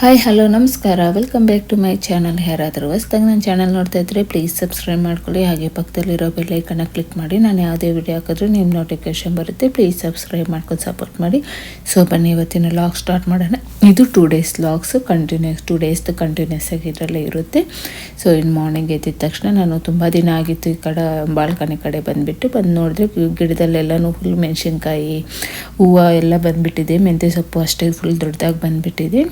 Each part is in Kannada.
ಹಾಯ್ ಹಲೋ ನಮಸ್ಕಾರ. Welcome back to my channel ಯಾರಾದರೂ ಹೊಸ್ದಾಗಿ ನನ್ನ ಚಾನಲ್ ನೋಡ್ತಾ ಇದ್ದರೆ ಪ್ಲೀಸ್ ಸಬ್ಸ್ಕ್ರೈಬ್ ಮಾಡ್ಕೊಳ್ಳಿ. ಹಾಗೆ ಪಕ್ಕದಲ್ಲಿರೋ ಬೆಲ್ಲೈಕನ್ನ ಕ್ಲಿಕ್ ಮಾಡಿ. ನಾನು ಯಾವುದೇ ವಿಡಿಯೋ ಹಾಕಿದ್ರು ನಿಮ್ಮ ನೋಟಿಫಿಕೇಶನ್ ಬರುತ್ತೆ. ಪ್ಲೀಸ್ ಸಬ್ಸ್ಕ್ರೈಬ್ ಮಾಡ್ಕೊಂಡು ಸಪೋರ್ಟ್ ಮಾಡಿ. ಸೊ ಬನ್ನಿ, ಇವತ್ತಿನ ಲಾಗ್ ಸ್ಟಾರ್ಟ್ ಮಾಡೋಣ. ಇದು two days logs continues two ಡೇಸ್ದು continues ಆಗಿ ಇದರಲ್ಲೇ ಇರುತ್ತೆ. ಸೊ ಇನ್ನು ಮಾರ್ನಿಂಗ್ ಎದ್ದಿದ ತಕ್ಷಣ ನಾನು ತುಂಬ ದಿನ ಆಗಿತ್ತು ಈ ಕಡೆ, ಬಾಲ್ಕನಿ ಕಡೆ ಬಂದುಬಿಟ್ಟು. ಬಂದು ನೋಡಿದ್ರೆ ಗಿಡದಲ್ಲೆಲ್ಲನೂ ಫುಲ್ ಮೆಣಸಿನ್ಕಾಯಿ, ಹೂವು ಎಲ್ಲ ಬಂದುಬಿಟ್ಟಿದೆ. ಮೆಂತ್ಯ ಸೊಪ್ಪು ಅಷ್ಟೇ ಫುಲ್ ದೊಡ್ಡದಾಗಿ ಬಂದುಬಿಟ್ಟಿದೆ.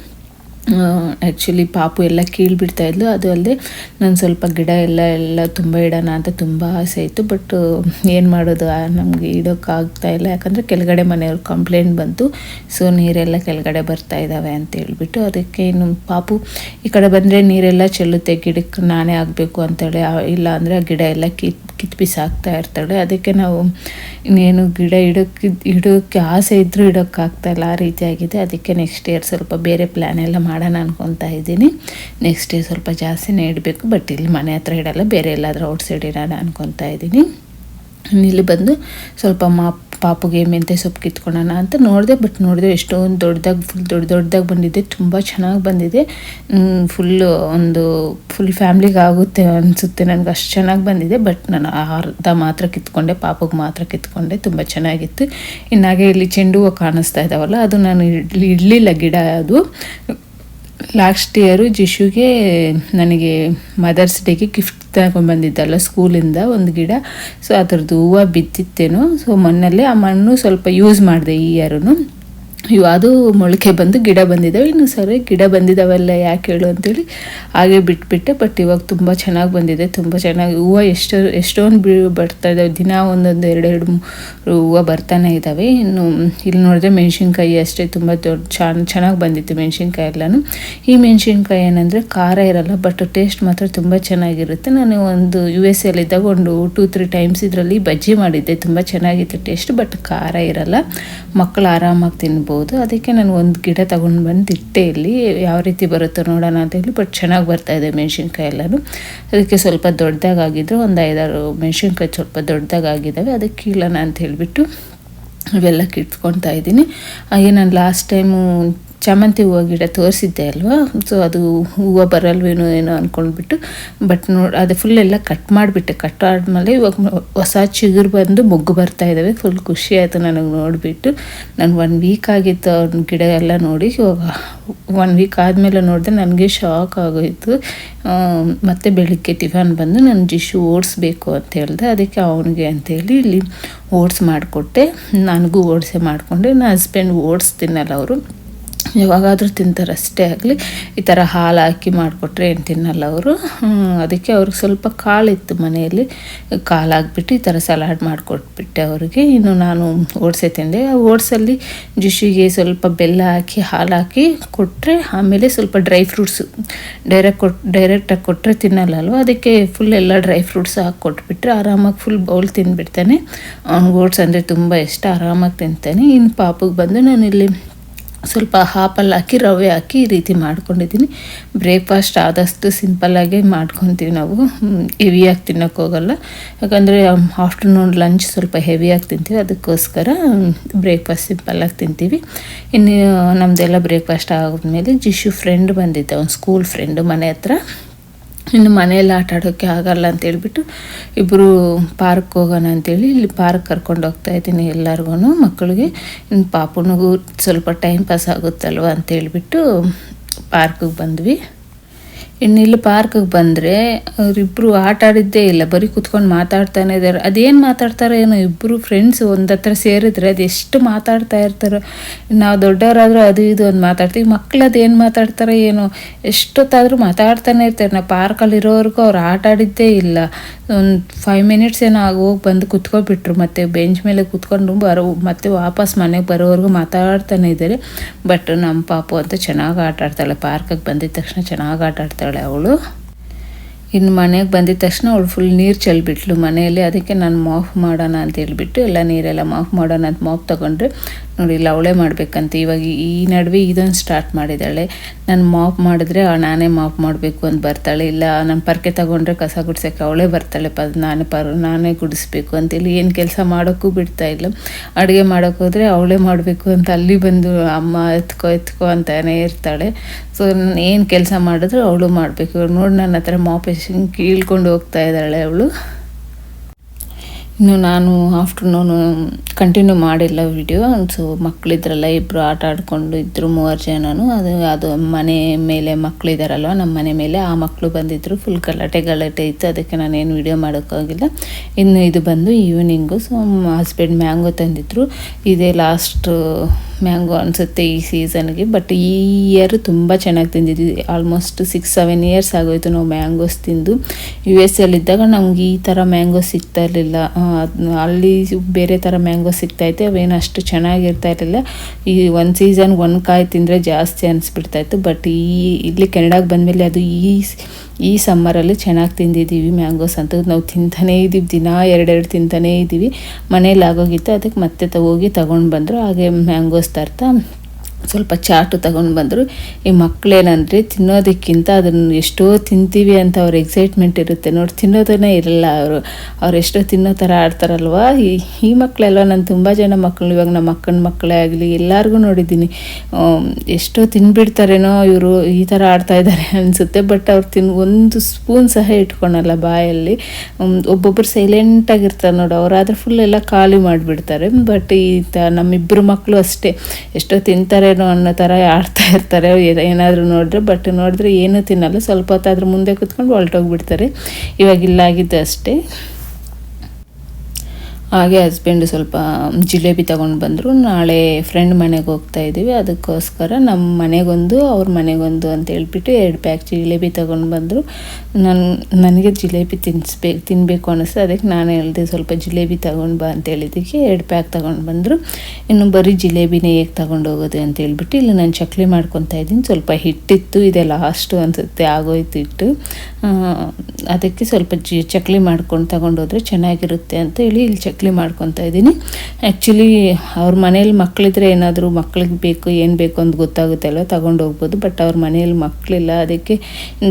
ಆ್ಯಕ್ಚುಲಿ ಪಾಪು ಎಲ್ಲ ಕೀಳ್ಬಿಡ್ತಾ ಇದ್ಲು. ಅದು ಅಲ್ಲದೆ ನಾನು ಸ್ವಲ್ಪ ಗಿಡ ಎಲ್ಲ ಎಲ್ಲ ತುಂಬ ಇಡೋಣ ಅಂತ ತುಂಬ ಆಸೆ ಇತ್ತು. ಬಟ್ ಏನು ಮಾಡೋದು? ನಮಗೆ ಇಡೋಕ್ಕಾಗ್ತಾ ಇಲ್ಲ. ಯಾಕಂದರೆ ಕೆಳಗಡೆ ಮನೆಯವ್ರ ಕಂಪ್ಲೇಂಟ್ ಬಂತು. ಸೊ ನೀರೆಲ್ಲ ಕೆಳಗಡೆ ಬರ್ತಾ ಇದ್ದಾವೆ ಅಂತ ಹೇಳ್ಬಿಟ್ಟು ಅದಕ್ಕೆ ಇನ್ನು ಪಾಪು ಈ ಕಡೆ ಬಂದರೆ ನೀರೆಲ್ಲ ಚೆಲ್ಲುತ್ತೆ. ಗಿಡಕ್ಕೆ ನಾನೇ ಆಗಬೇಕು ಅಂತೇಳಿ. ಇಲ್ಲ ಅಂದರೆ ಗಿಡ ಎಲ್ಲ ಕಿತ್ ಕಿತ್ ಬಿಸಾಕ್ತಾ ಇರ್ತಾಳೆ. ಅದಕ್ಕೆ ನಾವು ಇನ್ನೇನು ಗಿಡ ಇಡೋಕ್ಕೆ ಇಡೋಕ್ಕೆ ಆಸೆ ಇದ್ದರೂ ಇಡೋಕ್ಕಾಗ್ತಾಯಿಲ್ಲ ಆ ರೀತಿ ಆಗಿದೆ. ಅದಕ್ಕೆ ನೆಕ್ಸ್ಟ್ ಇಯರ್ ಸ್ವಲ್ಪ ಬೇರೆ ಪ್ಲ್ಯಾನ್ ಎಲ್ಲ ಮಾಡೋಣ ಅನ್ಕೊತಾ ಇದ್ದೀನಿ. ನೆಕ್ಸ್ಟ್ ಇಯರ್ ಸ್ವಲ್ಪ ಜಾಸ್ತಿನೇ ಇಡಬೇಕು. ಬಟ್ ಇಲ್ಲಿ ಮನೆ ಹತ್ರ ಇಡಲ್ಲ. ಬೇರೆ ಎಲ್ಲಾದರೂ ಔಟ್ಸೈಡ್ ಇಡೋಣ ಅನ್ಕೊತಾ ಇದ್ದೀನಿ. ಇಲ್ಲಿ ಬಂದು ಸ್ವಲ್ಪ ಮಾ ಪಾಪುಗೆ ಮೆಂತೆ ಸೊಪ್ಪು ಕಿತ್ಕೊಳ್ಳೋಣ ಅಂತ ನೋಡಿದೆ, ಬಟ್ ನೋಡಿದೆ ಎಷ್ಟೊಂದು ದೊಡ್ಡದಾಗಿ ಫುಲ್ ದೊಡ್ಡ ದೊಡ್ಡದಾಗಿ ಬಂದಿದೆ, ತುಂಬ ಚೆನ್ನಾಗಿ ಬಂದಿದೆ. ಫುಲ್ಲು ಒಂದು ಫುಲ್ ಫ್ಯಾಮ್ಲಿಗೆ ಆಗುತ್ತೆ ಅನಿಸುತ್ತೆ ನನಗೆ ಅಷ್ಟು ಚೆನ್ನಾಗಿ ಬಂದಿದೆ, ಬಟ್ ನಾನು ಅರ್ಧ ಮಾತ್ರ ಕಿತ್ಕೊಂಡೆ, ಪಾಪಗೆ ಮಾತ್ರ ಕಿತ್ಕೊಂಡೆ, ತುಂಬ ಚೆನ್ನಾಗಿತ್ತು. ಇನ್ನಾಗೆ ಇಲ್ಲಿ ಚೆಂಡು ಹೂವು ಕಾಣಿಸ್ತಾ ಇದ್ದಾವಲ್ಲ ಅದು ನಾನು ಇಡ್ಲಿ ಇಡಲಿಲ್ಲ ಗಿಡ ಅದು. ಲಾಸ್ಟ್ ಇಯರು ಜಿಶುಗೆ ನನಗೆ ಮದರ್ಸ್ ಡೇಗೆ ಗಿಫ್ಟ್ ತಗೊಂಡ್ಬಂದಿದ್ದಲ್ಲ ಸ್ಕೂಲಿಂದ ಒಂದು ಗಿಡ. ಸೊ ಅದ್ರದ್ದು ಹೂವು ಬಿದ್ದಿತ್ತೇನೋ ಸೊ ಮಣ್ಣಲ್ಲೇ ಆ ಮಣ್ಣು ಸ್ವಲ್ಪ ಯೂಸ್ ಮಾಡಿದೆ ಈ ಇಯರೂ ಇವು ಅದು ಮೊಳಕೆ ಬಂದು ಗಿಡ ಬಂದಿದ್ದಾವೆ ಇನ್ನು ಸರಿ, ಗಿಡ ಬಂದಿದ್ದಾವೆಲ್ಲ ಯಾಕೆ ಹೇಳು ಅಂತೇಳಿ ಹಾಗೆ ಬಿಟ್ಬಿಟ್ಟೆ. ಬಟ್ ಇವಾಗ ತುಂಬ ಚೆನ್ನಾಗಿ ಬಂದಿದೆ. ತುಂಬ ಚೆನ್ನಾಗಿ ಹೂವು ಎಷ್ಟೋ, ಎಷ್ಟೊಂದು ಬಿ, ಬರ್ತಾ ಇದ್ದಾವೆ ದಿನ ಒಂದೊಂದು ಎರಡೆರಡು ಹೂವು ಬರ್ತಾನೆ ಇದ್ದಾವೆ ಇನ್ನು ಇಲ್ಲಿ ನೋಡಿದ್ರೆ ಮೆಣಸಿನ್ಕಾಯಿ ಅಷ್ಟೇ ತುಂಬ ದೊಡ್ಡ ಚೆನ್ನ ಚೆನ್ನಾಗಿ ಬಂದಿತ್ತು ಮೆಣಸಿನ್ಕಾಯಿ ಎಲ್ಲನೂ. ಈ ಮೆಣಸಿನ್ಕಾಯಿ ಏನಂದರೆ ಖಾರ ಇರಲ್ಲ ಬಟ್ ಟೇಸ್ಟ್ ಮಾತ್ರ ತುಂಬ ಚೆನ್ನಾಗಿರುತ್ತೆ. ನಾನು ಒಂದು ಯು ಎಸ್ ಎಲ್ಲಿದ್ದಾಗ ಒಂದು ಟೂ ತ್ರೀ ಟೈಮ್ಸ್ ಇದರಲ್ಲಿ ಬಜ್ಜಿ ಮಾಡಿದ್ದೆ. ತುಂಬ ಚೆನ್ನಾಗಿತ್ತು ಟೇಸ್ಟ್ ಬಟ್ ಖಾರ ಇರಲ್ಲ. ಮಕ್ಕಳು ಆರಾಮಾಗಿ ತಿನ್ಬೋದು. ಅದಕ್ಕೆ ನಾನು ಒಂದು ಗಿಡ ತಗೊಂಡು ಬಂದು ಇಟ್ಟೆ ಇಲ್ಲಿ. ಯಾವ ರೀತಿ ಬರುತ್ತೋ ನೋಡೋಣ ಅಂತ ಹೇಳಿ ಬಟ್ ಚೆನ್ನಾಗಿ ಬರ್ತಾ ಇದೆ ಮೆಣಸಿನ್ಕಾಯಿ ಎಲ್ಲನೂ. ಅದಕ್ಕೆ ಸ್ವಲ್ಪ ದೊಡ್ಡದಾಗಿದ್ರು, ಒಂದು ಐದಾರು ಮೆಣಸಿನ್ಕಾಯಿ ಸ್ವಲ್ಪ ದೊಡ್ಡದಾಗಿದ್ದಾವೆ ಅದಕ್ಕೆ ಕೀಳೋಣ ಅಂತ ಹೇಳಿಬಿಟ್ಟು ಇವೆಲ್ಲ ಕಿಟ್ಕೊತಾ ಇದ್ದೀನಿ. ಹಾಗೆ ನಾನು ಲಾಸ್ಟ್ ಟೈಮು ಚಾಮಂತಿ ಹೂವು ಗಿಡ ತೋರಿಸಿದ್ದೆ ಅಲ್ವಾ? ಸೊ ಅದು ಹೂವು ಬರಲ್ವೇನೋ ಏನೋ ಅಂದ್ಕೊಂಡ್ಬಿಟ್ಟು ಬಟ್ ನೋಡಿ ಅದು ಫುಲ್ ಎಲ್ಲ ಕಟ್ ಮಾಡಿಬಿಟ್ಟೆ. ಕಟ್ ಆದಮೇಲೆ ಇವಾಗ ಹೊಸ ಚಿಗುರು ಬಂದು ಮೊಗ್ಗು ಬರ್ತಾ ಇದ್ದಾವೆ ಫುಲ್ ಖುಷಿ ಆಯಿತು ನನಗೆ ನೋಡಿಬಿಟ್ಟು. ನಾನು ಒನ್ ವೀಕ್ ಆಗಿತ್ತು ಅವ್ನ ಗಿಡ ಎಲ್ಲ ನೋಡಿ. ಇವಾಗ ಒನ್ ವೀಕ್ ಆದಮೇಲೆ ನೋಡಿದೆ ನನಗೆ ಶಾಕ್ ಆಗೋಯಿತು. ಮತ್ತು ಮತ್ತೆ ಬೆಳಿಗ್ಗೆ ಟಿಫನ್ ಬಂದು ನಾನು ಜಿಶು ಓಡಿಸ್ಬೇಕು ಅಂತ ಹೇಳಿದೆ. ಅದಕ್ಕೆ ಅವನಿಗೆ ಅಂತೇಳಿ ಇಲ್ಲಿ ಓಟ್ಸ್ ಮಾಡಿಕೊಟ್ಟೆ. ನನಗೂ ಓಡಿಸೆ ಮಾಡಿಕೊಂಡೆ. ನನ್ನ ಹಸ್ಬೆಂಡ್ ಓಟ್ಸ್ ತಿನ್ನಲ್ಲ ಅವರು. ಯಾವಾಗಾದರೂ ತಿಂತಾರೆ ಅಷ್ಟೇ ಆಗಲಿ, ಈ ಥರ ಹಾಲು ಹಾಕಿ ಮಾಡಿಕೊಟ್ರೆ ಏನು ತಿನ್ನಲ್ಲ ಅವರು. ಅದಕ್ಕೆ ಅವ್ರಿಗೆ ಸ್ವಲ್ಪ ಕಾಳಿತ್ತು ಮನೆಯಲ್ಲಿ. ಕಾಳು ಹಾಕ್ಬಿಟ್ಟು ಈ ಥರ ಸಲಾಡ್ ಮಾಡಿಕೊಟ್ಬಿಟ್ಟೆ ಅವರಿಗೆ. ಇನ್ನು ನಾನು ಓಟ್ಸೆ ತಿಂದೆ. ಓಟ್ಸಲ್ಲಿ ಜಿಶಿಗೆ ಸ್ವಲ್ಪ ಬೆಲ್ಲ ಹಾಕಿ ಹಾಲು ಹಾಕಿ ಕೊಟ್ಟರೆ ಆಮೇಲೆ ಸ್ವಲ್ಪ ಡ್ರೈ ಫ್ರೂಟ್ಸು ಡೈರೆಕ್ಟ್ ಕೊಟ್ ಡೈರೆಕ್ಟಾಗಿ ಕೊಟ್ಟರೆ ತಿನ್ನಲ್ಲ ಅಲ್ವಾ ಅದಕ್ಕೆ ಫುಲ್ ಎಲ್ಲ ಡ್ರೈ ಫ್ರೂಟ್ಸ್ ಹಾಕಿ ಕೊಟ್ಬಿಟ್ರೆ ಆರಾಮಾಗಿ ಫುಲ್ ಬೌಲ್ ತಿಂದ್ಬಿಡ್ತಾನೆ. ಅವ್ನಿಗೆ ಓಟ್ಸ್ ಅಂದರೆ ತುಂಬ ಇಷ್ಟ. ಆರಾಮಾಗಿ ತಿಂತಾನೆ. ಇನ್ನು ಪಾಪಗೆ ಬಂದು ನಾನಿಲ್ಲಿ ಸ್ವಲ್ಪ ಹಾಪಲ್ಲಿ ಹಾಕಿ, ರವೆ ಹಾಕಿ ಈ ರೀತಿ ಮಾಡ್ಕೊಂಡಿದ್ದೀನಿ. ಬ್ರೇಕ್ಫಾಸ್ಟ್ ಆದಷ್ಟು ಸಿಂಪಲ್ಲಾಗೆ ಮಾಡ್ಕೊತೀವಿ ನಾವು. ಹೆವಿಯಾಗಿ ತಿನ್ನೋಕ್ಕೋಗಲ್ಲ ಯಾಕಂದರೆ ಆಫ್ಟರ್ನೂನ್ ಲಂಚ್ ಸ್ವಲ್ಪ ಹೆವಿಯಾಗಿ ತಿಂತೀವಿ. ಅದಕ್ಕೋಸ್ಕರ ಬ್ರೇಕ್ಫಾಸ್ಟ್ ಸಿಂಪಲ್ಲಾಗಿ ತಿಂತೀವಿ. ಇನ್ನು ನಮ್ಮದೆಲ್ಲ ಬ್ರೇಕ್ಫಾಸ್ಟ್ ಆದ್ಮೇಲೆ, ಜಿಶು ಫ್ರೆಂಡ್ ಬಂದಿದ್ದ ಒಂದು ಸ್ಕೂಲ್ ಫ್ರೆಂಡು ಮನೆ ಹತ್ರ. ಇನ್ನು ಮನೆಯಲ್ಲಿ ಆಟ ಆಡೋಕ್ಕೆ ಆಗಲ್ಲ ಅಂತ ಹೇಳಿಬಿಟ್ಟು ಇಬ್ಬರು ಪಾರ್ಕ್ ಹೋಗೋಣ ಅಂತೇಳಿ ಇಲ್ಲಿ ಪಾರ್ಕ್ ಕರ್ಕೊಂಡು ಹೋಗ್ತಾ ಇದ್ದೀನಿ ಎಲ್ಲರಿಗೂ ಮಕ್ಕಳಿಗೆ. ಇನ್ನು ಪಾಪನಿಗೂ ಸ್ವಲ್ಪ ಟೈಮ್ ಪಾಸ್ ಆಗುತ್ತಲ್ವ ಅಂತೇಳ್ಬಿಟ್ಟು ಪಾರ್ಕಿಗೆ ಬಂದ್ವಿ. ಇನ್ನು ಇಲ್ಲಿ ಪಾರ್ಕಿಗೆ ಬಂದರೆ ಅವರಿಬ್ಬರು ಆಟ ಆಡಿದ್ದೇ ಇಲ್ಲ, ಬರೀ ಕುತ್ಕೊಂಡು ಮಾತಾಡ್ತಾನೆ ಇದ್ದಾರೆ ಅದೇನು ಮಾತಾಡ್ತಾರೆ ಏನೋ ಇಬ್ಬರು ಫ್ರೆಂಡ್ಸ್ ಒಂದು ಹತ್ರ ಸೇರಿದ್ರೆ ಅದು ಎಷ್ಟು ಮಾತಾಡ್ತಾ ಇರ್ತಾರೋ. ನಾವು ದೊಡ್ಡವರಾದರೂ ಅದು ಇದು ಒಂದು ಮಾತಾಡ್ತೀವಿ ಮಕ್ಕಳು ಅದೇನು ಮಾತಾಡ್ತಾರೋ ಏನೋ, ಎಷ್ಟೊತ್ತಾದರೂ ಮಾತಾಡ್ತಾನೆ ಇರ್ತಾರೆ. ನಾವು ಪಾರ್ಕಲ್ಲಿ ಇರೋವರೆಗೂ ಅವ್ರು ಆಟ ಆಡಿದ್ದೇ ಇಲ್ಲ. ಒಂದು ಫೈವ್ ಮಿನಿಟ್ಸ್ ಏನೋ ಆಗಿ ಹೋಗಿ ಬಂದು ಕುತ್ಕೊಬಿಟ್ರು, ಮತ್ತೆ ಬೆಂಚ್ ಮೇಲೆ ಕುತ್ಕೊಂಡು ಬರೋ, ಮತ್ತೆ ವಾಪಸ್ ಮನೆಗೆ ಬರೋವರೆಗೂ ಮಾತಾಡ್ತಾನೆ ಇದ್ದಾರೆ ಬಟ್ ನಮ್ಮ ಪಾಪು ಅಂತ ಚೆನ್ನಾಗಿ ಆಟ ಆಡ್ತಾಳೆ ಪಾರ್ಕಿಗೆ ಬಂದಿದ ತಕ್ಷಣ ಚೆನ್ನಾಗಿ ಆಟ ಆಡ್ತಾಳೆ. ಅವಳು. ಇನ್ನು ಮನೆಗೆ ಬಂದಿದ ತಕ್ಷಣ ಅವಳು ಫುಲ್ ನೀರು ಚೆಲ್ಬಿಟ್ಲು ಮನೆಯಲ್ಲಿ. ಅದಕ್ಕೆ ನಾನು ಮಾಫ್ ಮಾಡೋಣ ಅಂತ ಹೇಳ್ಬಿಟ್ಟು ಎಲ್ಲ ನೀರೆಲ್ಲ ಮಾಫ್ ಮಾಡೋಣ ಅಂತ ಮಾಫ್ ತಗೊಂಡ್ರೆ. ನೋಡಿ ಲವಳೆ ಮಾಡಬೇಕಂತ. ಇವಾಗ ಈ ನಡುವೆ ಇದೊಂದು ಸ್ಟಾರ್ಟ್ ಮಾಡಿದ್ದಾಳೆ. ನಾನು ಮಾಪ್ ಮಾಡಿದ್ರೆ ನಾನೇ ಮಾಪ್ ಮಾಡಬೇಕು ಅಂತ ಬರ್ತಾಳೆ. ಇಲ್ಲ, ನಾನು ಪರ್ಕೆ ತಗೊಂಡ್ರೆ ಕಸ ಗುಡ್ಸೋಕ್ಕೆ ಅವಳೇ ಬರ್ತಾಳೆ. ಪ, ನಾನೇ ಪರ್, ನಾನೇ ಗುಡಿಸ್ಬೇಕು ಅಂತೇಳಿ ಏನು ಕೆಲಸ ಮಾಡೋಕ್ಕೂ ಬಿಡ್ತಾ ಇಲ್ಲ. ಅಡುಗೆ ಮಾಡೋಕ್ಕೋದ್ರೆ ಅವಳೇ ಮಾಡಬೇಕು ಅಂತ ಅಲ್ಲಿ ಬಂದು ಅಮ್ಮ ಎತ್ಕೋ ಎತ್ಕೋ ಅಂತಾನೆ ಇರ್ತಾಳೆ. ಸೊ ಏನು ಕೆಲಸ ಮಾಡಿದ್ರು ಅವಳು ಮಾಡಬೇಕು. ನೋಡಿ ನನ್ನ ಹತ್ರ ಮಾಪೇಶನ್ ಕೀಳ್ಕೊಂಡು ಹೋಗ್ತಾ ಇದ್ದಾಳೆ ಅವಳು. ಇನ್ನು ನಾನು ಆಫ್ಟರ್ನೂನು ಕಂಟಿನ್ಯೂ ಮಾಡಿಲ್ಲ ವಿಡಿಯೋ ಸೊ ಮಕ್ಕಳಿದ್ರಲ್ಲ ಇಬ್ಬರು ಆಟ ಆಡ್ಕೊಂಡು ಇದ್ದರು ಮೂವರು ಜನನು. ಅದು ಅದು ಮನೆ ಮೇಲೆ ಮಕ್ಕಳಿದ್ದಾರಲ್ವ ನಮ್ಮ ಮನೆ ಮೇಲೆ ಆ ಮಕ್ಕಳು ಬಂದಿದ್ದರು ಫುಲ್ ಗಲಾಟೆ ಗಲಾಟೆ ಇತ್ತು. ಅದಕ್ಕೆ ನಾನೇನು ವಿಡಿಯೋ ಮಾಡೋಕ್ಕಾಗಿಲ್ಲ. ಇನ್ನು ಇದು ಬಂದು ಈವ್ನಿಂಗು ಸೊ ಹಸ್ಬೆಂಡ್ ಮ್ಯಾಂಗೋ ತಂದಿದ್ರು. ಇದೇ ಲಾಸ್ಟ್ ಮ್ಯಾಂಗೋ ಅನಿಸುತ್ತೆ ಈ ಸೀಸನ್ಗೆ, ಬಟ್ ಈ ಇಯರ್ ತುಂಬ ಚೆನ್ನಾಗಿ ತಿಂದಿದ್ವಿ. ಆಲ್ಮೋಸ್ಟ್ ಸಿಕ್ಸ್ ಸೆವೆನ್ ಇಯರ್ಸ್ ಆಗೋಯಿತು ನಾವು ಮ್ಯಾಂಗೋಸ್ ತಿಂದು. ಯು ಎಸ್ ಅಲ್ಲಿದ್ದಾಗ ನಮ್ಗೆ ಈ ಥರ ಮ್ಯಾಂಗೋ ಸಿಗ್ತಾ ಇರಲಿಲ್ಲ. ಅಲ್ಲಿ ಬೇರೆ ಥರ ಮ್ಯಾಂಗೋ ಸಿಗ್ತಾಯಿತ್ತು ಅವೇನು ಅಷ್ಟು ಚೆನ್ನಾಗಿರ್ತಾ ಇರಲಿಲ್ಲ. ಈ ಒಂದು ಸೀಸನ್ ಒಂದು ಕಾಯಿ ತಿಂದರೆ ಜಾಸ್ತಿ ಅನಿಸ್ಬಿಡ್ತಾಯಿತ್ತು ಬಟ್ ಈ, ಇಲ್ಲಿ ಕೆನಡಾಗೆ ಬಂದಮೇಲೆ ಅದು ಈ ಈ ಸಮ್ಮರಲ್ಲಿ ಚೆನ್ನಾಗಿ ತಿಂದಿದ್ದೀವಿ ಮ್ಯಾಂಗೋಸ್ ಅಂತ. ನಾವು ತಿಂತಾನೇ ಇದ್ದೀವಿ, ದಿನ ಎರಡೆರಡು ತಿಂತಾನೇ ಇದ್ದೀವಿ. ಮನೇಲಿ ಆಗೋಗಿತ್ತು, ಅದಕ್ಕೆ ಮತ್ತೆ ಹೋಗಿ ತಗೊಂಡು ಬಂದರು. ಹಾಗೆ ಮ್ಯಾಂಗೋಸ್ эксперта ಸ್ವಲ್ಪ ಚಾಟು ತಗೊಂಡು ಬಂದರು. ಈ ಮಕ್ಕಳೇನಂದರೆ ತಿನ್ನೋದಕ್ಕಿಂತ ಅದನ್ನು ಎಷ್ಟೋ ತಿಂತೀವಿ ಅಂತ ಅವ್ರ ಎಕ್ಸೈಟ್ಮೆಂಟ್ ಇರುತ್ತೆ. ನೋಡಿ, ತಿನ್ನೋದನ್ನೇ ಇರಲ್ಲ ಅವರು. ಅವ್ರು ಎಷ್ಟೋ ತಿನ್ನೋ ಥರ ಆಡ್ತಾರಲ್ವ? ಈ ಈ ಮಕ್ಕಳೆಲ್ಲ ನಾನು ತುಂಬ ಜನ ಮಕ್ಕಳು ಇವಾಗ ನಮ್ಮ ಅಕ್ಕನ ಮಕ್ಕಳೇ ಆಗಲಿ, ಎಲ್ಲರಿಗೂ ನೋಡಿದ್ದೀನಿ. ಎಷ್ಟೋ ತಿನ್ಬಿಡ್ತಾರೇನೋ ಇವರು, ಈ ಥರ ಆಡ್ತಾ ಇದ್ದಾರೆ ಅನಿಸುತ್ತೆ. ಬಟ್ ಅವ್ರು ತಿನ್, ಒಂದು ಸ್ಪೂನ್ ಸಹ ಇಟ್ಕೊಳಲ್ಲ ಬಾಯಲ್ಲಿ. ಒಬ್ಬೊಬ್ಬರು ಸೈಲೆಂಟಾಗಿರ್ತಾರೆ ನೋಡಿ. ಅವರಾದ್ರೆ ಫುಲ್ ಎಲ್ಲ ಖಾಲಿ ಮಾಡಿಬಿಡ್ತಾರೆ. ಬಟ್ ಈ ತ ನಮ್ಮಿಬ್ಬರು ಮಕ್ಕಳು ಅಷ್ಟೇ. ಎಷ್ಟೋ ತಿಂತಾರೆ ಏನೋ ಅನ್ನೋ ಥರ ಆಡ್ತಾ ಇರ್ತಾರೆ ಏನಾದರೂ ನೋಡಿದ್ರೆ. ಬಟ್ ನೋಡಿದ್ರೆ ಏನೂ ತಿನ್ನಲ್ಲ. ಸ್ವಲ್ಪ ಹೊತ್ತಾದ್ರೂ ಮುಂದೆ ಕುತ್ಕೊಂಡು ಹೊರಟೋಗ್ಬಿಡ್ತಾರೆ. ಇವಾಗ ಇಲ್ಲಾಗಿದ್ದು ಅಷ್ಟೇ. ಹಾಗೆ ಹಸ್ಬೆಂಡ್ ಸ್ವಲ್ಪ ಜಿಲೇಬಿ ತಗೊಂಡು ಬಂದರು. ನಾಳೆ ಫ್ರೆಂಡ್ ಮನೆಗೆ ಹೋಗ್ತಾ ಇದ್ದೀವಿ ಅದಕ್ಕೋಸ್ಕರ ನಮ್ಮ ಮನೆಗೊಂದು, ಅವ್ರ ಮನೆಗೊಂದು ಅಂತ ಹೇಳ್ಬಿಟ್ಟು ಎರಡು ಪ್ಯಾಕ್ ಜಿಲೇಬಿ ತೊಗೊಂಡು ಬಂದರು. ನನ್ನ ನನಗೆ ಜಿಲೇಬಿ ತಿನ್ನಿಸ್ಬೇಕು ತಿನ್ನಬೇಕು ಅನ್ನಿಸ್ತು ಅದಕ್ಕೆ ನಾನು ಹೇಳಿದೆ ಸ್ವಲ್ಪ ಜಿಲೇಬಿ ತಗೊಂಡು ಬಾ ಅಂತ ಹೇಳಿದ್ದಕ್ಕೆ ಎರಡು ಪ್ಯಾಕ್ ತೊಗೊಂಡು ಬಂದರು. ಇನ್ನು ಬರೀ ಜಿಲೇಬಿನೇ ಹೇಗೆ ತಗೊಂಡು ಹೋಗೋದು ಅಂತ ಹೇಳ್ಬಿಟ್ಟು ಇಲ್ಲಿ ನಾನು ಚಕ್ಲಿ ಮಾಡ್ಕೊತಾ ಇದ್ದೀನಿ ಸ್ವಲ್ಪ ಹಿಟ್ಟಿತ್ತು, ಇದೆ ಲಾಸ್ಟು ಅನಿಸುತ್ತೆ. ಆಗೋಯ್ತು ಹಿಟ್ಟು. ಅದಕ್ಕೆ ಸ್ವಲ್ಪ ಜಿ ಚಕ್ಲಿ ಮಾಡ್ಕೊಂಡು ತಗೊಂಡೋದ್ರೆ ಚೆನ್ನಾಗಿರುತ್ತೆ ಅಂತ ಹೇಳಿ ಇಲ್ಲಿ ಚಕ್ಲಿ ಮಾಡ್ಕೊತ ಇದ್ದೀನಿ. ಆ್ಯಕ್ಚುಲಿ ಅವ್ರ ಮನೇಲಿ ಮಕ್ಕಳಿದ್ರೆ ಏನಾದರೂ ಮಕ್ಳಿಗೆ ಬೇಕು, ಏನು ಬೇಕು ಅಂತ ಗೊತ್ತಾಗುತ್ತೆ ಅಲ್ವ? ತಗೊಂಡು ಹೋಗ್ಬೋದು. ಬಟ್ ಅವ್ರ ಮನೇಲಿ ಮಕ್ಕಳಿಲ್ಲ ಅದಕ್ಕೆ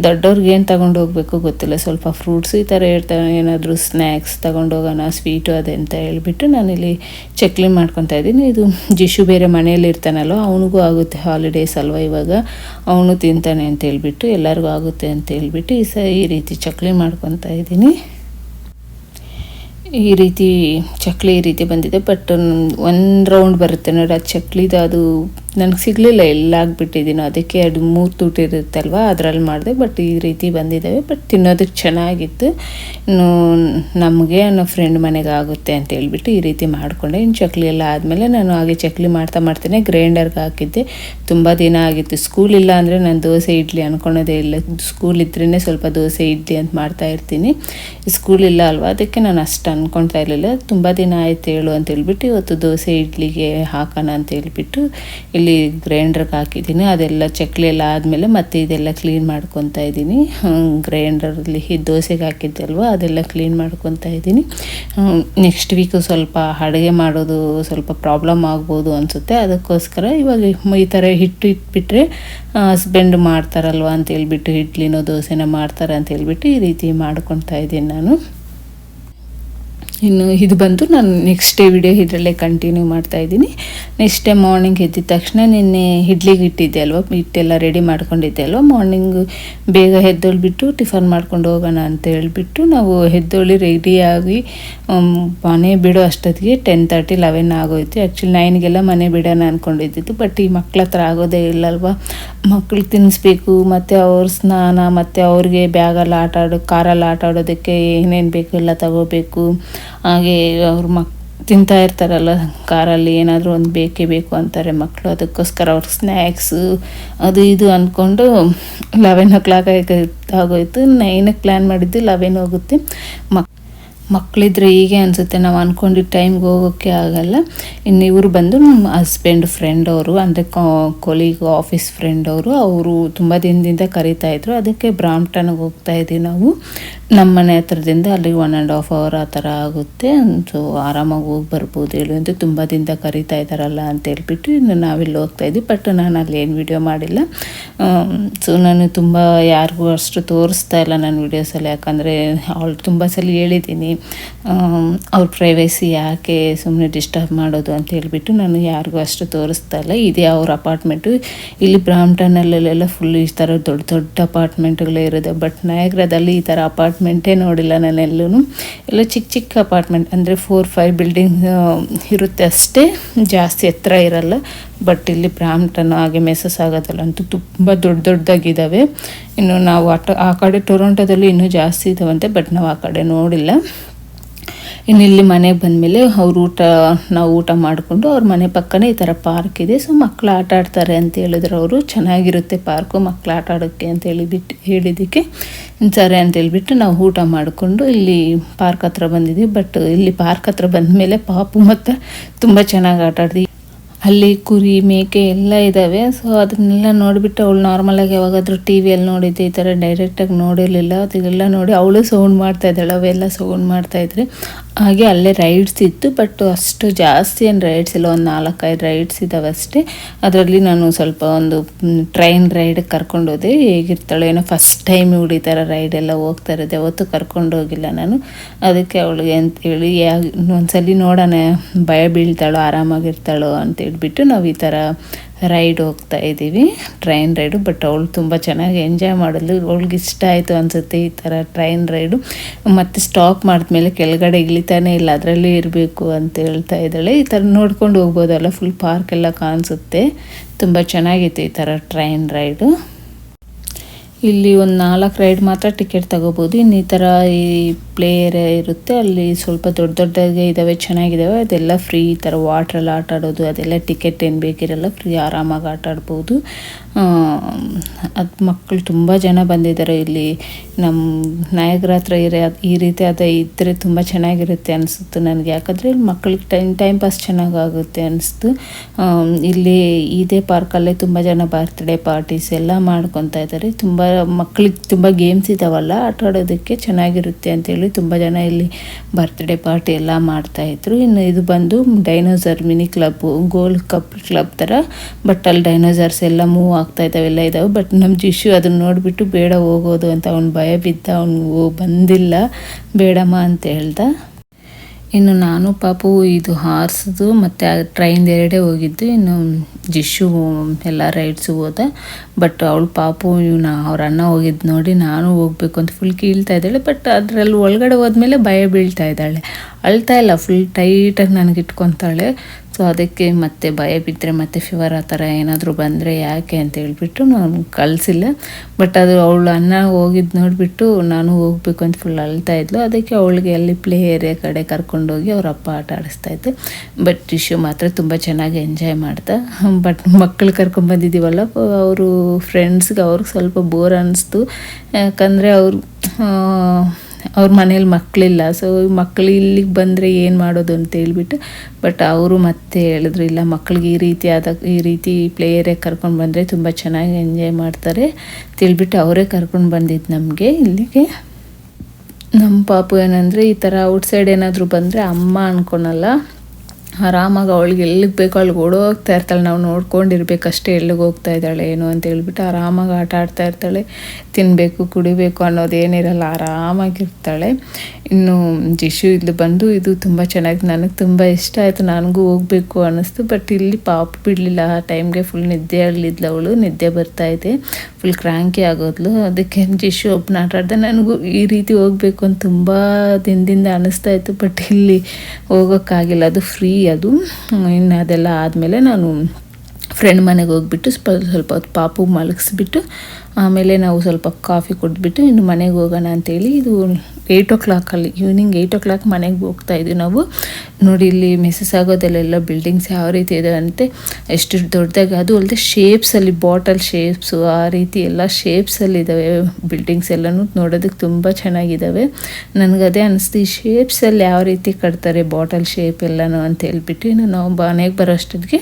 ದೊಡ್ಡವ್ರಿಗೆ ಏನು ತಗೊಂಡು ಹೋಗ್ಬೇಕು ಗೊತ್ತಿಲ್ಲ. ಸ್ವಲ್ಪ ಫ್ರೂಟ್ಸ್ ಈ ಥರ ಹೇಳ್ತಾರೆ ಏನಾದರೂ ಸ್ನ್ಯಾಕ್ಸ್ ತಗೊಂಡೋಗೋಣ ಸ್ವೀಟು ಅದೇ ಅಂತ ಹೇಳ್ಬಿಟ್ಟು ನಾನಿಲ್ಲಿ ಚಕ್ಲಿ ಮಾಡ್ಕೊತಾ ಇದ್ದೀನಿ. ಇದು ಜಿಶು ಬೇರೆ ಮನೇಲಿ ಇರ್ತಾನಲ್ವ, ಅವನಿಗೂ ಆಗುತ್ತೆ ಹಾಲಿಡೇಸ್ ಅಲ್ವ ಇವಾಗ. ಅವನು ತಿಂತಾನೆ ಅಂತ ಹೇಳ್ಬಿಟ್ಟು ಎಲ್ಲರಿಗೂ ಆಗುತ್ತೆ ಅಂತ ಹೇಳ್ಬಿಟ್ಟು ಈ ಸ ಈ ರೀತಿ ಚಕ್ಲಿ ಮಾಡ್ಕೊತಾ ಇದ್ದೀನಿ. ಈ ರೀತಿ ಚಕ್ಲಿ ಈ ರೀತಿ ಬಂದಿದೆ ಬಟ್ ಒಂದು ರೌಂಡ್ ಬರುತ್ತೆ ನೋಡಿ, ಆ ಚಕ್ಲಿದು ಅದು ನನಗೆ ಸಿಗಲಿಲ್ಲ ಎಲ್ಲ ಆಗಿಬಿಟ್ಟಿದ್ದೀನೋ ಅದಕ್ಕೆ ಅದು ಮೂರು ತೂಟು ಇರುತ್ತಲ್ವ, ಅದರಲ್ಲಿ ಮಾಡಿದೆ ಬಟ್ ಈ ರೀತಿ ಬಂದಿದ್ದಾವೆ ಬಟ್ ತಿನ್ನೋದಕ್ಕೆ ಚೆನ್ನಾಗಿತ್ತು. ಇನ್ನು ನಮಗೆ ನನ್ನ ಫ್ರೆಂಡ್ ಮನೆಗೆ ಆಗುತ್ತೆ ಅಂತ ಹೇಳ್ಬಿಟ್ಟು ಈ ರೀತಿ ಮಾಡಿಕೊಂಡೆ. ಇನ್ನು ಚಕ್ಲಿ ಎಲ್ಲ ಆದಮೇಲೆ ನಾನು ಹಾಗೆ ಚಕ್ಲಿ ಮಾಡ್ತಾ ಮಾಡ್ತೇನೆ ಗ್ರೈಂಡರ್ಗೆ ಹಾಕಿದ್ದೆ. ತುಂಬ ದಿನ ಆಗಿತ್ತು. ಸ್ಕೂಲ್ ಇಲ್ಲ ಅಂದರೆ ನಾನು ದೋಸೆ ಇಡ್ಲಿ ಅಂದ್ಕೊಳೋದೇ ಇಲ್ಲ. ಸ್ಕೂಲ್ ಇದ್ರೇ ಸ್ವಲ್ಪ ದೋಸೆ ಇಡ್ಲಿ ಅಂತ ಮಾಡ್ತಾ ಇರ್ತೀನಿ. ಸ್ಕೂಲ್ ಇಲ್ಲ ಅಲ್ವಾ, ಅದಕ್ಕೆ ನಾನು ಅಷ್ಟು ಅಂದ್ಕೊಳ್ತಾ ಇರಲಿಲ್ಲ. ತುಂಬ ದಿನ ಆಯ್ತು ಹೇಳು ಅಂತ ಹೇಳ್ಬಿಟ್ಟು ಇವತ್ತು ದೋಸೆ ಇಡ್ಲಿಗೆ ಹಾಕೋಣ ಅಂತ ಹೇಳ್ಬಿಟ್ಟು ಗ್ರೈಂಡ್ರಿಗೆ ಹಾಕಿದ್ದೀನಿ. ಅದೆಲ್ಲ ಚಕ್ಲಿ ಎಲ್ಲ ಆದಮೇಲೆ ಮತ್ತೆ ಇದೆಲ್ಲ ಕ್ಲೀನ್ ಮಾಡ್ಕೊತಾ ಇದ್ದೀನಿ. ಗ್ರೈಂಡರಲ್ಲಿ ದೋಸೆಗೆ ಹಾಕಿದ್ದಲ್ವ? ಅದೆಲ್ಲ ಕ್ಲೀನ್ ಮಾಡ್ಕೊತಾ ಇದ್ದೀನಿ. ನೆಕ್ಸ್ಟ್ ವೀಕು ಸ್ವಲ್ಪ ಅಡುಗೆ ಮಾಡೋದು ಸ್ವಲ್ಪ ಪ್ರಾಬ್ಲಮ್ ಆಗ್ಬೋದು ಅನಿಸುತ್ತೆ. ಅದಕ್ಕೋಸ್ಕರ ಇವಾಗ ಈ ಥರ ಹಿಟ್ಟು ಇಟ್ಬಿಟ್ರೆ ಹಸ್ಬೆಂಡ್ ಮಾಡ್ತಾರಲ್ವ ಅಂತ ಹೇಳ್ಬಿಟ್ಟು, ಇಡ್ಲಿನೋ ದೋಸೆನೋ ಮಾಡ್ತಾರೆ ಅಂತ ಹೇಳ್ಬಿಟ್ಟು ಈ ರೀತಿ ಮಾಡ್ಕೊತಾ ಇದ್ದೀನಿ ನಾನು. ಇನ್ನು ಇದು ಬಂದು ನಾನು ನೆಕ್ಸ್ಟ್ ಡೇ ವಿಡಿಯೋ ಇದರಲ್ಲೇ ಕಂಟಿನ್ಯೂ ಮಾಡ್ತಾ ಇದ್ದೀನಿ. ನೆಕ್ಸ್ಟ್ ಡೇ ಮಾರ್ನಿಂಗ್ ಎದ್ದಿದ ತಕ್ಷಣ ನಿನ್ನೆ ಇಡ್ಲಿಗೆ ಇಟ್ಟಿದ್ದೆ ಅಲ್ವ? ಹಿಟ್ಟೆಲ್ಲ ರೆಡಿ ಮಾಡ್ಕೊಂಡಿದ್ದೆ ಅಲ್ವ? ಮಾರ್ನಿಂಗ್ ಬೇಗ ಎದ್ದೊಳ್ಬಿಟ್ಟು ಟಿಫನ್ ಮಾಡ್ಕೊಂಡು ಹೋಗೋಣ ಅಂತ ಹೇಳಿಬಿಟ್ಟು ನಾವು ಎದ್ದೊಳ್ಳಿ ರೆಡಿಯಾಗಿ ಮನೆ ಬಿಡೋ ಅಷ್ಟೊತ್ತಿಗೆ ಟೆನ್ ತರ್ಟಿ ಲೆವೆನ್ ಆಗೋಯ್ತು. ಆ್ಯಕ್ಚುಲಿ ನೈನ್ಗೆಲ್ಲ ಮನೆ ಬಿಡೋಣ ಅಂದ್ಕೊಂಡಿದ್ದಿತ್ತು ಬಟ್ ಈ ಮಕ್ಳ ಹತ್ರ ಆಗೋದೇ ಇಲ್ಲಲ್ವ? ಮಕ್ಳಿಗೆ ತಿನ್ನಿಸ್ಬೇಕು ಮತ್ತು ಅವ್ರ ಸ್ನಾನ, ಮತ್ತು ಅವ್ರಿಗೆ ಬ್ಯಾಗಲ್ಲಿ ಆಟ ಆಡೋ, ಕಾರಲ್ಲಿ ಆಟ ಆಡೋದಕ್ಕೆ ಏನೇನು ಬೇಕು ಎಲ್ಲ ತಗೋಬೇಕು. ಹಾಗೆ ಅವ್ರ ಮಕ್, ತಿಂತಾ ಇರ್ತಾರಲ್ಲ, ಕಾರಲ್ಲಿ ಏನಾದರೂ ಒಂದು ಬೇಕೇ ಬೇಕು ಅಂತಾರೆ ಮಕ್ಕಳು ಅದಕ್ಕೋಸ್ಕರ ಅವ್ರ ಸ್ನ್ಯಾಕ್ಸು ಅದು ಇದು ಅಂದ್ಕೊಂಡು ಲೆವೆನ್ ಓ ಕ್ಲಾಕ್ ಆಗೋಯ್ತು. ನೈನಕ್ಕೆ ಪ್ಲ್ಯಾನ್ ಮಾಡಿದ್ದು ಲೆವೆನ್ ಹೋಗುತ್ತೆ. ಮಕ್ ಮಕ್ಕಳಿದ್ರೆ ಹೀಗೆ ಅನಿಸುತ್ತೆ. ನಾವು ಅಂದ್ಕೊಂಡಿದ್ದ ಟೈಮ್ಗೆ ಹೋಗೋಕ್ಕೆ ಆಗಲ್ಲ. ಇನ್ನು ಇವರು ಬಂದು ನಮ್ಮ ಹಸ್ಬೆಂಡ್ ಫ್ರೆಂಡ್ ಅವರು, ಅಂದರೆ ಕೊಲೀಗ್ ಆಫೀಸ್ ಫ್ರೆಂಡ್ ಅವರು ಅವರು ತುಂಬ ದಿನದಿಂದ ಕರಿತಾ ಇದ್ರು. ಅದಕ್ಕೆ ಬ್ರಾಮ್ಟನ್ಗೆ ಹೋಗ್ತಾ ಇದ್ದೀವಿ ನಾವು. ನಮ್ಮ ಮನೆ ಹತ್ರದಿಂದ ಅಲ್ಲಿಗೆ ಒನ್ ಆ್ಯಂಡ್ ಹಾಫ್ ಅವರ್ ಆ ಥರ ಆಗುತ್ತೆ. ಸೊ ಆರಾಮಾಗಿ ಹೋಗಿ ಬರ್ಬೋದು ಹೇಳಿ. ಅಂತ ತುಂಬ ದಿನದ ಕರಿತಾ ಇದ್ದಾರಲ್ಲ ಅಂತ ಹೇಳ್ಬಿಟ್ಟು ಇನ್ನು ನಾವಿಲ್ಲಿ ಹೋಗ್ತಾ ಇದ್ವಿ. ಬಟ್ ನಾನು ಅಲ್ಲಿ ಏನು ವಿಡಿಯೋ ಮಾಡಿಲ್ಲ. ಸೊ ನಾನು ತುಂಬ ಯಾರಿಗೂ ಅಷ್ಟು ತೋರಿಸ್ತಾ ಇಲ್ಲ ನಾನು ವೀಡಿಯೋಸಲ್ಲಿ ಯಾಕಂದರೆ ಅವಳು ತುಂಬ ಸಲ ಹೇಳಿದ್ದೀನಿ ಅವ್ರ ಪ್ರೈವೇಸಿ ಯಾಕೆ ಸುಮ್ಮನೆ ಡಿಸ್ಟರ್ಬ್ ಮಾಡೋದು ಅಂತ ಹೇಳಿಬಿಟ್ಟು ನಾನು ಯಾರಿಗೂ ಅಷ್ಟು ತೋರಿಸ್ತಾ ಇಲ್ಲ. ಇದೇ ಅವ್ರ ಅಪಾರ್ಟ್ಮೆಂಟು ಇಲ್ಲಿ ಬ್ರಾಮ್ಟನಲ್ಲೆಲ್ಲ ಫುಲ್ ಈ ಥರ ದೊಡ್ಡ ದೊಡ್ಡ ಅಪಾರ್ಟ್ಮೆಂಟ್ಗಳೇ ಇರೋದು ಬಟ್ ನಾಯಗ್ರದಲ್ಲಿ ಈ ಥರ ಅಪಾರ್ಟ್ಮೆಂಟ್ ಅಪಾರ್ಟ್ಮೆಂಟೇ ನೋಡಿಲ್ಲ ನಾನೆಲ್ಲೂ ಎಲ್ಲ ಚಿಕ್ಕ ಚಿಕ್ಕ ಅಪಾರ್ಟ್ಮೆಂಟ್ ಅಂದರೆ ಫೋರ್ ಫೈವ್ ಬಿಲ್ಡಿಂಗ್ ಇರುತ್ತೆ ಅಷ್ಟೇ. ಜಾಸ್ತಿ ಎತ್ತರ ಇರಲ್ಲ. ಬಟ್ ಇಲ್ಲಿ ಬ್ರಾಮ್ಟನ್ ಹಾಗೆ ಮೆಸಸ್ ಆಗೋದಲ್ಲ ಅಂತೂ ತುಂಬ ದೊಡ್ಡ ದೊಡ್ಡದಾಗಿದ್ದಾವೆ. ಇನ್ನು ನಾವು ಆ ಕಡೆ ಟೊರೊಂಟೋದಲ್ಲಿ ಇನ್ನೂ ಜಾಸ್ತಿ ಇದ್ದಾವಂತೆ ಬಟ್ ನಾವು ಆ ಕಡೆ ನೋಡಿಲ್ಲ. ಇನ್ನು ಇಲ್ಲಿ ಮನೆಗೆ ಬಂದಮೇಲೆ ಅವ್ರು ಊಟ, ನಾವು ಊಟ ಮಾಡಿಕೊಂಡು ಅವ್ರ ಮನೆ ಪಕ್ಕನೇ ಈ ಥರ ಪಾರ್ಕ್ ಇದೆ. ಸೊ ಮಕ್ಕಳು ಆಟ ಆಡ್ತಾರೆ ಅಂತ ಹೇಳಿದ್ರು ಅವರು. ಚೆನ್ನಾಗಿರುತ್ತೆ ಪಾರ್ಕು ಮಕ್ಕಳು ಆಟ ಆಡೋಕ್ಕೆ ಅಂತ ಹೇಳಿಬಿಟ್ಟು ಹೇಳಿದ್ದಕ್ಕೆ. ಸರಿ ಅಂತ ಹೇಳ್ಬಿಟ್ಟು ನಾವು ಊಟ ಮಾಡಿಕೊಂಡು ಇಲ್ಲಿ ಪಾರ್ಕ್ ಹತ್ರ ಬಂದಿದ್ವಿ ಬಟ್ ಇಲ್ಲಿ ಪಾರ್ಕ್ ಹತ್ರ ಬಂದ ಮೇಲೆ ಪಾಪು ಮತ್ತು ತುಂಬ ಚೆನ್ನಾಗಿ ಆಟ ಅಲ್ಲಿ ಕುರಿ, ಮೇಕೆ ಎಲ್ಲ ಇದ್ದಾವೆ ಸೊ ಅದನ್ನೆಲ್ಲ ನೋಡಿಬಿಟ್ಟು ಅವಳು ನಾರ್ಮಲಾಗಿ ಯಾವಾಗಾದರೂ ಟಿ ವಿಯಲ್ಲಿ ನೋಡಿದ್ದೆ ಈ ಥರ ಡೈರೆಕ್ಟಾಗಿ ನೋಡಿರಲಿಲ್ಲ. ಅದೆಲ್ಲ ನೋಡಿ ಅವಳು ಸೌಂಡ್ ಮಾಡ್ತಾ ಇದ್ದಾಳೆ. ಅವೆಲ್ಲ ಸೌಂಡ್ ಮಾಡ್ತಾಯಿದ್ರೆ ಹಾಗೆ ಅಲ್ಲೇ ರೈಡ್ಸ್ ಇತ್ತು. ಬಟ್ ಅಷ್ಟು ಜಾಸ್ತಿ ಏನು ರೈಡ್ಸ್ ಇಲ್ಲ. ಒಂದು ನಾಲ್ಕೈದು ರೈಡ್ಸ್ ಇದ್ದಾವೆ ಅಷ್ಟೇ. ಅದರಲ್ಲಿ ನಾನು ಸ್ವಲ್ಪ ಒಂದು ಟ್ರೈನ್ ರೈಡ್ ಕರ್ಕೊಂಡೋದೆ ಹೇಗಿರ್ತಾಳೆ ಏನೋ ಫಸ್ಟ್ ಟೈಮ್ ಇವಳು ಈ ಥರ ರೈಡ್ ಎಲ್ಲ ಹೋಗ್ತಾ ಇರೋದು. ಯಾವತ್ತೂ ಕರ್ಕೊಂಡು ಹೋಗಿಲ್ಲ ನಾನು. ಅದಕ್ಕೆ ಅವಳಿಗೆ ಅಂತೇಳಿ ಯಾ, ಒಂದ್ಸಲಿ ನೋಡೋಣ. ಭಯ ಬೀಳ್ತಾಳೋ, ಆರಾಮಾಗಿರ್ತಾಳೋ ಅಂತ ಹೇಳ್ಬಿಟ್ಟು ನಾವು ಈ ಥರ ರೈಡ್ ಹೋಗ್ತಾ ಇದ್ದೀವಿ. ಟ್ರೈನ್ ರೈಡು, ಬಟ್ ಅವಳು ತುಂಬ ಚೆನ್ನಾಗಿ ಎಂಜಾಯ್ ಮಾಡಲು ಅವಳಿಗೆ ಇಷ್ಟ ಆಯಿತು ಅನಿಸುತ್ತೆ ಈ ಥರ ಟ್ರೈನ್ ರೈಡು. ಮತ್ತು ಸ್ಟಾಪ್ ಮಾಡಿದ್ಮೇಲೆ ಕೆಳಗಡೆ ಇಳಿತಾನೆ ಇಲ್ಲ, ಅದರಲ್ಲೇ ಇರಬೇಕು ಅಂತ ಹೇಳ್ತಾ ಇದ್ದಾಳೆ. ಈ ಥರ ನೋಡ್ಕೊಂಡು ಹೋಗ್ಬೋದಲ್ಲ, ಫುಲ್ ಪಾರ್ಕ್ ಎಲ್ಲ ಕಾಣಿಸುತ್ತೆ. ತುಂಬ ಚೆನ್ನಾಗಿತ್ತು ಈ ಥರ ಟ್ರೈನ್ ರೈಡು. ಇಲ್ಲಿ ಒಂದು ನಾಲ್ಕು ರೈಡ್ ಮಾತ್ರ ಟಿಕೆಟ್ ತಗೋಬೋದು. ಇನ್ನು ಈ ಥರ ಈ ಪ್ಲೇಯರ್ ಇರುತ್ತೆ, ಅಲ್ಲಿ ಸ್ವಲ್ಪ ದೊಡ್ಡ ದೊಡ್ಡದಾಗೆ ಇದ್ದಾವೆ ಚೆನ್ನಾಗಿದ್ದಾವೆ ಅದೆಲ್ಲ ಫ್ರೀ ಈ ಥರ ವಾಟ್ರಲ್ಲಿ ಆಟ ಆಡೋದು, ಅದೆಲ್ಲ ಟಿಕೆಟ್ ಏನು ಬೇಕಿರಲ್ಲ ಫ್ರೀ ಆರಾಮಾಗಿ ಆಟ ಆಡ್ಬೋದು. ಅದು ಮಕ್ಕಳು ತುಂಬ ಜನ ಬಂದಿದ್ದಾರೆ ಇಲ್ಲಿ. ನಮ್ಮ ನಾಯಕರ ಹತ್ರ ಇರೋ, ಈ ರೀತಿ ಅದ ಇದ್ದರೆ ತುಂಬ ಚೆನ್ನಾಗಿರುತ್ತೆ ಅನಿಸುತ್ತೆ ನನಗೆ. ಯಾಕಂದರೆ ಇಲ್ಲಿ ಮಕ್ಕಳಿಗೆ ಟೈಮ್ ಟೈಮ್ ಪಾಸ್ ಚೆನ್ನಾಗಾಗುತ್ತೆ ಅನಿಸ್ತು. ಇಲ್ಲಿ ಇದೇ ಪಾರ್ಕಲ್ಲೇ ತುಂಬ ಜನ ಬರ್ತ್ಡೇ ಪಾರ್ಟೀಸ್ ಎಲ್ಲ ಮಾಡ್ಕೊತಾ ಇದ್ದಾರೆ ತುಂಬ ಮಕ್ಕಳಿಗೆ ತುಂಬ ಗೇಮ್ಸ್ ಇದ್ದಾವಲ್ಲ ಆಟ ಆಡೋದಕ್ಕೆ ಚೆನ್ನಾಗಿರುತ್ತೆ ಅಂತೇಳಿ ತುಂಬ ಜನ ಇಲ್ಲಿ ಬರ್ತ್ಡೇ ಪಾರ್ಟಿ ಎಲ್ಲ ಮಾಡ್ತಾಯಿದ್ರು ಇನ್ನು ಇದು ಬಂದು dinosaur mini club gold cup club ಥರ ಬಟ್ ಅಲ್ಲಿ ಡೈನೋಸರ್ಸ್ ಎಲ್ಲ ಮೂವ್ ಆಗ್ತಾ ಇದ್ದಾವೆಲ್ಲ ಇದ್ದಾವೆ ಬಟ್ ನಮ್ಮ ಜಿಶು ಅದನ್ನು ನೋಡಿಬಿಟ್ಟು ಬೇಡ ಹೋಗೋದು ಅಂತ ಅವ್ನು ಭಯ ಬಿದ್ದ, ಅವನು ಬಂದಿಲ್ಲ, ಬೇಡಮ್ಮ ಅಂತ ಹೇಳ್ದ. ಇನ್ನು ನಾನು ಪಾಪು ಇದು ಹಾರ್ಸ್ದು, ಮತ್ತು ಟ್ರೈನ್ ಎರಡೇ ಹೋಗಿದ್ದು, ಇನ್ನು ಜಿಶು ಎಲ್ಲ ರೈಡ್ಸು ಹೋದ ಬಟ್ ಅವಳು ಪಾಪು, ಇವನ ಅವ್ರ ಅಣ್ಣ ಹೋಗಿದ್ದು ನೋಡಿ ನಾನು ಹೋಗ್ಬೇಕು ಅಂತ ಫುಲ್ ಕೀಳ್ತಾ ಇದ್ದಾಳೆ ಬಟ್ ಅದರಲ್ಲಿ ಒಳಗಡೆ ಹೋದ್ಮೇಲೆ ಭಯ ಬೀಳ್ತಾ ಇದ್ದಾಳೆ. ಅಳ್ತಾ ಇಲ್ಲ ಫುಲ್ ಟೈಟಾಗಿ ನನಗೆ ಇಟ್ಕೊತಾಳೆ. ಸೊ ಅದಕ್ಕೆ ಮತ್ತೆ ಭಯ ಬಿದ್ದರೆ ಮತ್ತೆ ಫೀವರ್ ಆ ಥರ ಏನಾದರೂ ಬಂದರೆ ಯಾಕೆ ಅಂತ ಹೇಳ್ಬಿಟ್ಟು ನಾನು ಕಳಿಸಿಲ್ಲ. ಬಟ್ ಅದು ಅವಳು ಅನ್ನ ಹೋಗಿದ್ದು ನೋಡಿಬಿಟ್ಟು ನಾನು ಹೋಗಬೇಕು ಅಂತ ಫುಲ್ ಅಳ್ತಾ ಇದ್ಲು. ಅದಕ್ಕೆ ಅವಳಿಗೆ ಅಲ್ಲಿ ಪ್ಲೇ ಏರಿಯಾ ಕಡೆ ಕರ್ಕೊಂಡೋಗಿ ಅವ್ರ ಅಪ್ಪ ಆಟ ಆಡಿಸ್ತಾ ಇದ್ದೆ. ಬಟ್ ಟಿಶ್ಯೂ ಮಾತ್ರ ತುಂಬ ಚೆನ್ನಾಗಿ ಎಂಜಾಯ್ ಮಾಡ್ತಾ. ಬಟ್ ಮಕ್ಕಳು ಕರ್ಕೊಂಡ್ಬಂದಿದ್ದೀವಲ್ಲ ಅವರು ಫ್ರೆಂಡ್ಸ್ಗೆ ಅವ್ರಿಗೆ ಸ್ವಲ್ಪ ಬೋರ್ ಅನ್ನಿಸ್ತು ಯಾಕಂದರೆ ಅವರು ಅವ್ರ ಮನೇಲಿ ಮಕ್ಕಳಿಲ್ಲ ಸೊ ಮಕ್ಕಳು ಇಲ್ಲಿಗೆ ಬಂದರೆ ಏನು ಮಾಡೋದು ಅಂತ ಹೇಳ್ಬಿಟ್ಟು ಬಟ್ ಅವರು ಮತ್ತೆ ಹೇಳಿದ್ರು, ಇಲ್ಲ ಮಕ್ಕಳಿಗೆ ಈ ರೀತಿ ಆದ, ಈ ರೀತಿ ಪ್ಲೇಯರೇ ಕರ್ಕೊಂಡು ಬಂದರೆ ತುಂಬ ಚೆನ್ನಾಗಿ ಎಂಜಾಯ್ ಮಾಡ್ತಾರೆ ತಿಳ್ಬಿಟ್ಟು ಅವರೇ ಕರ್ಕೊಂಡು ಬಂದಿದ್ದು ನಮಗೆ ಇಲ್ಲಿಗೆ. ನಮ್ಮ ಪಾಪು ಏನಂದರೆ ಈ ಥರ ಔಟ್ಸೈಡ್ ಏನಾದರೂ ಬಂದರೆ ಅಮ್ಮ ಅನ್ಕೊಳಲ್ಲ. ಆರಾಮಾಗಿ ಅವಳಿಗೆ ಎಲ್ಲಿಗೆ ಬೇಕೋ ಅಲ್ಲಿಗೆ ಓಡೋಗ್ತಾ ಇರ್ತಾಳೆ. ನಾವು ನೋಡ್ಕೊಂಡಿರ್ಬೇಕಷ್ಟೇ ಎಲ್ಲಿಗೆ ಹೋಗ್ತಾ ಇದ್ದಾಳೆ, ಏನು ಅಂತ ಹೇಳ್ಬಿಟ್ಟು ಆರಾಮಾಗಿ ಆಟ ಆಡ್ತಾ ಇರ್ತಾಳೆ. ತಿನ್ನಬೇಕು ಕುಡಿಬೇಕು ಅನ್ನೋದೇನಿರಲ್ಲ ಆರಾಮಾಗಿರ್ತಾಳೆ ಇನ್ನು ಜಿಶು ಇಲ್ಲಿ ಬಂದು ಇದು ತುಂಬ ಚೆನ್ನಾಗಿ, ನನಗೆ ತುಂಬ ಇಷ್ಟ ಆಯಿತು, ನನಗೂ ಹೋಗಬೇಕು ಅನ್ನಿಸ್ತು. ಬಟ್ ಇಲ್ಲಿ ಪಾಪ ಬಿಡಲಿಲ್ಲ, ಆ ಟೈಮ್ಗೆ ಫುಲ್ ನಿದ್ದೆ ಆಗಲಿದ್ಲು ಅವಳು, ನಿದ್ದೆ ಬರ್ತಾಯಿದೆ ಫುಲ್ ಕ್ರಾಂಕಿ ಆಗೋದ್ಲು. ಅದಕ್ಕೆ ಜಿಶು ಒಬ್ಬನ ಆಟ ಆಡ್ದೆ, ನನಗೂ ಈ ರೀತಿ ಹೋಗಬೇಕು ಅಂತ ತುಂಬ ದಿನದಿಂದ ಅನ್ನಿಸ್ತಾ ಇತ್ತು. ಬಟ್ ಇಲ್ಲಿ ಹೋಗೋಕ್ಕಾಗಿಲ್ಲ, ಅದು ಫ್ರೀ ಅದು. ಇನ್ನು ಅದೆಲ್ಲ ಆದಮೇಲೆ ನಾನು ಫ್ರೆಂಡ್ ಮನೆಗೆ ಹೋಗ್ಬಿಟ್ಟು ಸ್ವಲ್ಪ ಹೊತ್ತು ಪಾಪು ಮಲಗಿಸ್ಬಿಟ್ಟು, ಆಮೇಲೆ ನಾವು ಸ್ವಲ್ಪ ಕಾಫಿ ಕೊಟ್ಬಿಟ್ಟು ಇನ್ನು ಮನೆಗೆ ಹೋಗೋಣ ಅಂತೇಳಿ ಇದು ಏಯ್ಟ್ ಓ ಕ್ಲಾಕಲ್ಲಿ ಈವ್ನಿಂಗ್ ಏಯ್ಟ್ ಓ ಕ್ಲಾಕ್ ಮನೆಗೆ ಹೋಗ್ತಾ ಇದ್ವಿ ನಾವು. ನೋಡಿ ಇಲ್ಲಿ ಮಿಸ್ಸಸ್ ಆಗೋದಲ್ಲೆಲ್ಲ ಬಿಲ್ಡಿಂಗ್ಸ್ ಯಾವ ರೀತಿ ಇದೆ ಅಂತೆ, ಎಷ್ಟು ದೊಡ್ಡದಾಗಿ, ಅದು ಅಲ್ಲದೆ ಶೇಪ್ಸಲ್ಲಿ ಬಾಟಲ್ ಶೇಪ್ಸು ಆ ರೀತಿ ಎಲ್ಲ ಶೇಪ್ಸಲ್ಲಿ ಇದ್ದಾವೆ ಬಿಲ್ಡಿಂಗ್ಸ್ ಎಲ್ಲನೂ ನೋಡೋದಕ್ಕೆ ತುಂಬ ಚೆನ್ನಾಗಿದ್ದಾವೆ ನನಗದೇ ಅನಿಸ್ತು, ಈ ಶೇಪ್ಸಲ್ಲಿ ಯಾವ ರೀತಿ ಕಟ್ತಾರೆ ಬಾಟಲ್ ಶೇಪ್ ಎಲ್ಲನೂ ಅಂತ ಹೇಳ್ಬಿಟ್ಟು ಇನ್ನು ನಾವು ಮನೆಗೆ ಬರೋ ಅಷ್ಟೊತ್ತಿಗೆ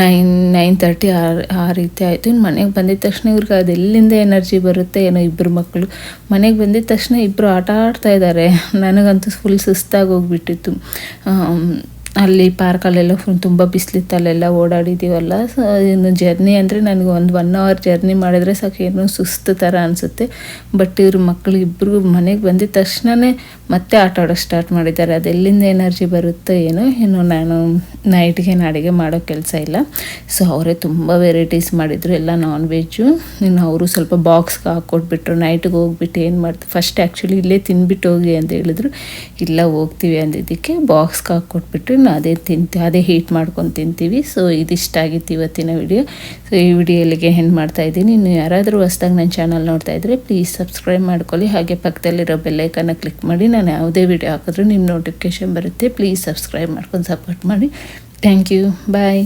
ನೈನ್ ನೈನ್ ತರ್ಟಿ ಆ ಆ ರೀತಿ ಆಯಿತು. ಇನ್ನು ಮನೆಗೆ ಬಂದಿದ ತಕ್ಷಣ ಇವ್ರಿಗೆ ಅದು ಎಲ್ಲಿಂದ ಎನರ್ಜಿ ಬರುತ್ತೆ ಏನೋ ಇಬ್ಬರು ಮಕ್ಕಳು ಮನೆಗೆ ಬಂದಿದ ತಕ್ಷಣ ಇಬ್ಬರು ಆಟ ಆಡ್ತಾ ಇದ್ದಾರೆ ನನಗಂತೂ ಫುಲ್ ಸುಸ್ತಾಗಿ ಹೋಗ್ಬಿಟ್ಟಿತ್ತು. ಅಲ್ಲಿ ಪಾರ್ಕಲ್ಲೆಲ್ಲ ಫುಲ್ ತುಂಬ ಬಿಸಿಲಿತ್ತು ಅಲ್ಲೆಲ್ಲ ಓಡಾಡಿದ್ದೀವಲ್ಲ ಸೊ ಇನ್ನು ಜರ್ನಿ ಅಂದರೆ ನನಗೆ ಒಂದು ಒನ್ ಅವರ್ ಜರ್ನಿ ಮಾಡಿದರೆ ಸಾಕು. ಏನೋ ಸುಸ್ತು ಥರ ಅನಿಸುತ್ತೆ. ಬಟ್ ಇವ್ರ ಮಕ್ಕಳು ಇಬ್ಬರಿಗೂ ಮನೆಗೆ ಬಂದಿದ ತಕ್ಷಣವೇ ಮತ್ತೆ ಆಟ ಆಡೋಕ್ಕೆ ಸ್ಟಾರ್ಟ್ ಮಾಡಿದ್ದಾರೆ. ಅದೆಲ್ಲಿಂದ ಎನರ್ಜಿ ಬರುತ್ತೋ ಏನೋ ಇನ್ನು ನಾನು ನೈಟ್ಗೆ ಏನು ಅಡುಗೆ ಮಾಡೋ ಕೆಲಸ ಇಲ್ಲ. ಸೊ ಅವರೇ ತುಂಬ ವೆರೈಟೀಸ್ ಮಾಡಿದರು. ಎಲ್ಲ ನಾನ್ ವೆಜ್ಜು ಇನ್ನು ಅವರು ಸ್ವಲ್ಪ ಬಾಕ್ಸ್ಗೆ ಹಾಕ್ಕೊಟ್ಬಿಟ್ರು ನೈಟ್ಗೆ ಹೋಗ್ಬಿಟ್ಟು ಏನು ಮಾಡ್ತಾರೆ ಫಸ್ಟ್ ಆ್ಯಕ್ಚುಲಿ ಇಲ್ಲೇ ತಿನ್ಬಿಟ್ಟು ಹೋಗಿ ಅಂತ ಹೇಳಿದ್ರು. ಇಲ್ಲ, ಹೋಗ್ತೀವಿ ಅಂದಿದ್ದಕ್ಕೆ ಬಾಕ್ಸ್ಗೆ ಹಾಕ್ಕೊಟ್ಬಿಟ್ಟು ನಾನು ಅದೇ ತಿಂತೀವಿ ಅದೇ ಹೀಟ್ ಮಾಡ್ಕೊಂಡು ತಿಂತೀವಿ. ಸೊ ಇದಿಷ್ಟ ಆಗಿತ್ತು ಇವತ್ತಿನ ವಿಡಿಯೋ ಸೊ ಈ ವಿಡಿಯೋ ಇಲ್ಲಿಗೆ ಮಾಡ್ತಾಯಿದ್ದೀನಿ ಇನ್ನು ಯಾರಾದರೂ ಹೊಸ್ದಾಗಿ ನನ್ನ ಚಾನಲ್ ನೋಡ್ತಾ ಇದ್ದರೆ ಪ್ಲೀಸ್ ಸಬ್ಸ್ಕ್ರೈಬ್ ಮಾಡ್ಕೊಳ್ಳಿ. ಹಾಗೆ ಪಕ್ಕದಲ್ಲಿರೋ ಬೆಲ್ಲೈಕನ್ನ ಕ್ಲಿಕ್ ಮಾಡಿ. ನಾನು ಯಾವುದೇ ವಿಡಿಯೋ ಹಾಕಿದ್ರು ನಿಮ್ಮ ನೋಟಿಫಿಕೇಷನ್ ಬರುತ್ತೆ. ಪ್ಲೀಸ್ ಸಬ್ಸ್ಕ್ರೈಬ್ ಮಾಡ್ಕೊಂಡು ಸಪೋರ್ಟ್ ಮಾಡಿ. Thank you bye